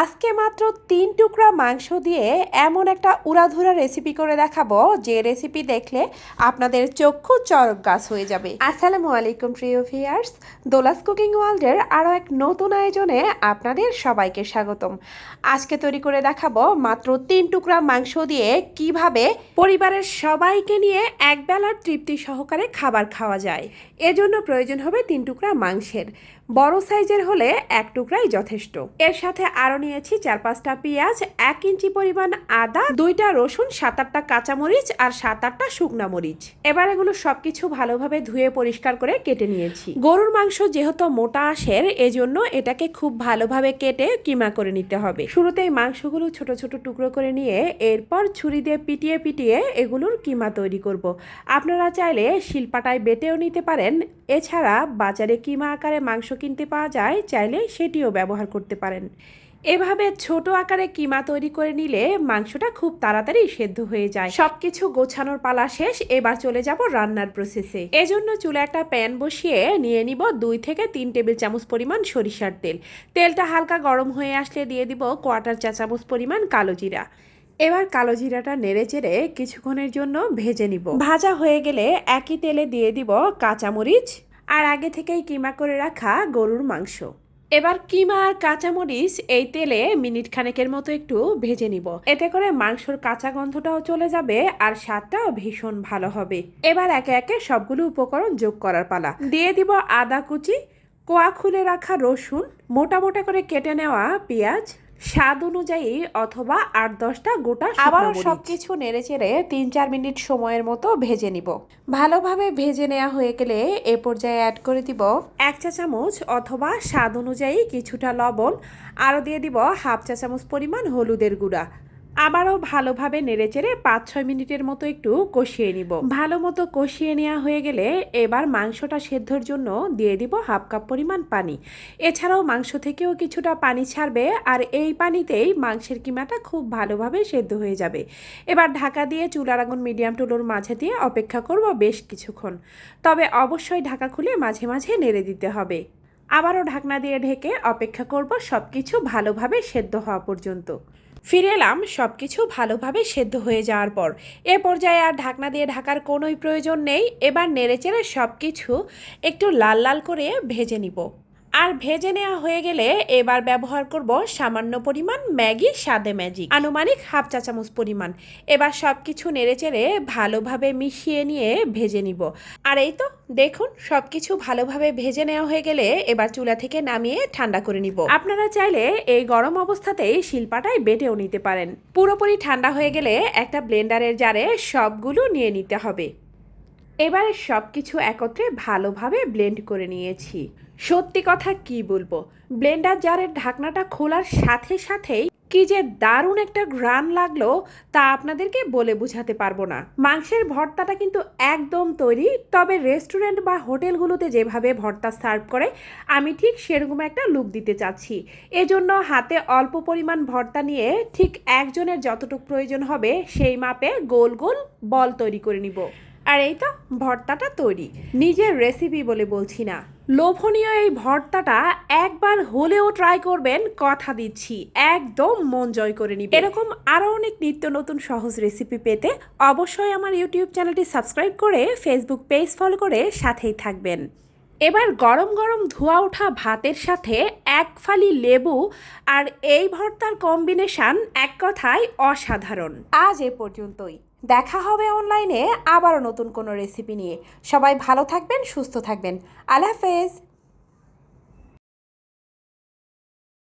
আজকে মাত্র তিন টুকরা মাংস দিয়ে এমন একটা উড়াধুরা রেসিপি করে দেখাবো। যে রেসিপি দেখলে আপনাদের চক্ষু চরক গাছ হয়ে যাবে। আসসালামু আলাইকুম, প্রিয় ভিয়ার্স দোলাস কুকিং ওয়ার্ল্ডের আরও এক নতুন আয়োজনে আপনাদের সবাইকে স্বাগতম। আজকে তৈরি করে দেখাবো মাত্র তিন টুকরা মাংস দিয়ে কীভাবে পরিবারের সবাইকে নিয়ে একবেলার তৃপ্তি সহকারে খাবার খাওয়া যায়। এজন্য প্রয়োজন হবে তিন টুকরা মাংসের। বড় সাইজের হলে এক টুকরাই যথেষ্ট। এর সাথে আরও নিয়েছি চার পাঁচটা পেঁয়াজ, এক ইঞ্চি পরিমাণ আদা, দুইটা রসুন, সাত আটটা কাঁচামরিচ আর সাত আটটা শুকনা মরিচ। এবার এগুলো সবকিছু ভালোভাবে ধুয়ে পরিষ্কার করে কেটে নিয়েছি। গরুর মাংস যেহেতু মোটা আসের এজন্য এটাকে খুব ভালোভাবে কেটে কিমা করে নিতে হবে। শুরুতেই মাংসগুলো ছোট ছোট টুকরো করে নিয়ে এরপর ছুরি দিয়ে পিটিয়ে পিটিয়ে এগুলোর কিমা তৈরি করব। আপনারা চাইলে শিলপাটায় বেটেও নিতে পারেন। এছাড়া বাজারে কিমা আকারে মাংস কিনতে পাওয়া যায়, চাইলে সেটিও ব্যবহার করতে পারেন। এভাবে ছোট আকারে কিমা তৈরি করে নিলে মাংসটা খুব তাড়াতাড়ি সেদ্ধ হয়ে যায়। সবকিছু গোছানোর পালা শেষ, এবার চলে যাব রান্নার প্রসেসে এজন্য চুলে একটা প্যান বসিয়ে নিয়ে নিব দুই থেকে তিন টেবিল চামচ পরিমাণ সরিষার তেল। তেলটা হালকা গরম হয়ে আসলে দিয়ে দিব কোয়াটার চা চামচ পরিমাণ কালো জিরা। এবার কালো জিরাটা নেড়ে চেড়ে কিছুক্ষণের জন্য ভেজে নিব। ভাজা হয়ে গেলে একই তেলে দিয়ে দিব কাঁচামরিচ আর আগে থেকেই কিমা করে রাখা গরুর মাংস। এবার কিমা আর কাঁচামরিচ এই তেলে মিনিট খানেকের মতো একটু ভেজে নিব। এতে করে মাংসর কাঁচা গন্ধটাও চলে যাবে আর স্বাদটাও ভীষণ ভালো হবে। এবার একে একে সবগুলো উপকরণ যোগ করার পালা। দিয়ে দিব আদা কুচি, কোয়া খুলে রাখা রসুন, মোটা মোটা করে কেটে নেওয়া পেঁয়াজ স্বাদ অনুযায়ী অথবা আট দশটা গোটা আবার সব কিছু নেড়ে চেড়ে তিন চার মিনিট সময়ের মতো ভেজে নিব। ভালোভাবে ভেজে নেওয়া হয়ে গেলে এ পর্যায়ে অ্যাড করে দিব এক চা চামচ অথবা স্বাদ অনুযায়ী কিছুটা লবণ। আরও দিয়ে দিব হাফ চা চামচ পরিমাণ হলুদের গুঁড়া। আবারও ভালোভাবে নেড়েচেড়ে পাঁচ ছয় মিনিটের মতো একটু কষিয়ে নিব। ভালো মতো কষিয়ে নেওয়া হয়ে গেলে এবার মাংসটা সেদ্ধর জন্য দিয়ে দিব হাফ কাপ পরিমাণ পানি। এছাড়াও মাংস থেকেও কিছুটা পানি ছাড়বে আর এই পানিতেই মাংসের কিমাটা খুব ভালোভাবে সেদ্ধ হয়ে যাবে। এবার ঢাকা দিয়ে চুলার আগুন মিডিয়াম টুলোর মাঝে দিয়ে অপেক্ষা করব বেশ কিছুক্ষণ। তবে অবশ্যই ঢাকা খুলে মাঝে মাঝে নেড়ে দিতে হবে। আবারও ঢাকনা দিয়ে ঢেকে অপেক্ষা করব সব কিছু ভালোভাবে সেদ্ধ হওয়া পর্যন্ত। ফিরে এলাম সব কিছু ভালোভাবে সেদ্ধ হয়ে যাওয়ার পর। এ পর্যায়ে আর ঢাকনা দিয়ে ঢাকার কোনোই প্রয়োজন নেই। এবার নেড়েচেড়ে সব কিছু একটু লাল লাল করে ভেজে নিব। আর ভেজে নেওয়া হয়ে গেলে এবার ব্যবহার করব সামান্য পরিমাণ ম্যাগি, স্বাদে ম্যাজিক। আনুমানিক হাফ চা চামচ পরিমাণ। এবার সব কিছু নেড়েচেড়ে ভালোভাবে মিশিয়ে নিয়ে ভেজে নিব। আর এই তো, দেখুন সব কিছু ভালোভাবে ভেজে নেওয়া হয়ে গেলে এবার চুলা থেকে নামিয়ে ঠান্ডা করে নিব। আপনারা চাইলে এই গরম অবস্থাতেই শিল্পাটায় বেটেও নিতে পারেন। পুরোপুরি ঠান্ডা হয়ে গেলে একটা ব্লেন্ডারের জারে সবগুলো নিয়ে নিতে হবে। এবারে সব কিছু একত্রে ভালোভাবে ব্লেন্ড করে নিয়েছি। সত্যি কথা কি বলব? ব্লেন্ডার জারের ঢাকনাটা খোলার সাথে সাথেই কি যে দারুণ একটা ঘ্রাণ লাগল তা আপনাদেরকে বলে বোঝাতে পারব না। মাংসের ভর্তাটা কিন্তু একদম তৈরি, তবে রেস্টুরেন্ট বা হোটেলগুলোতে যেভাবে ভর্তা সার্ভ করে, আমি ঠিক সেরকম একটা লুক দিতে চাচ্ছি। এজন্য হাতে অল্প পরিমাণ ভর্তা নিয়ে ঠিক একজনের যতটুকু প্রয়োজন হবে, সেই মাপে গোল গোল বল তৈরি করে নিব। আর এই তো ভর্তাটা তৈরি। নিজের রেসিপি বলে বলছি না। লোভনীয় এই ভর্তাটা একবার হলেও ট্রাই করবেন, কথা দিচ্ছি। একদম মন জয় করে নিবে। এরকম আরও অনেক নিত্য নতুন সহজ রেসিপি পেতে অবশ্যই আমার ইউটিউব চ্যানেলটি সাবস্ক্রাইব করে ফেসবুক পেজ ফলো করে সাথেই থাকবেন। এবার গরম গরম ধোয়া ওঠা ভাতের সাথে এক ফালি লেবু আর এই ভর্তার কম্বিনেশন এক কথায় অসাধারণ। আজ এ পর্যন্তই। দেখা হবে অনলাইনে আবারও নতুন কোনো রেসিপি নিয়ে। সবাই ভালো থাকবেন, সুস্থ থাকবেন। আল্লাহ হাফেজ।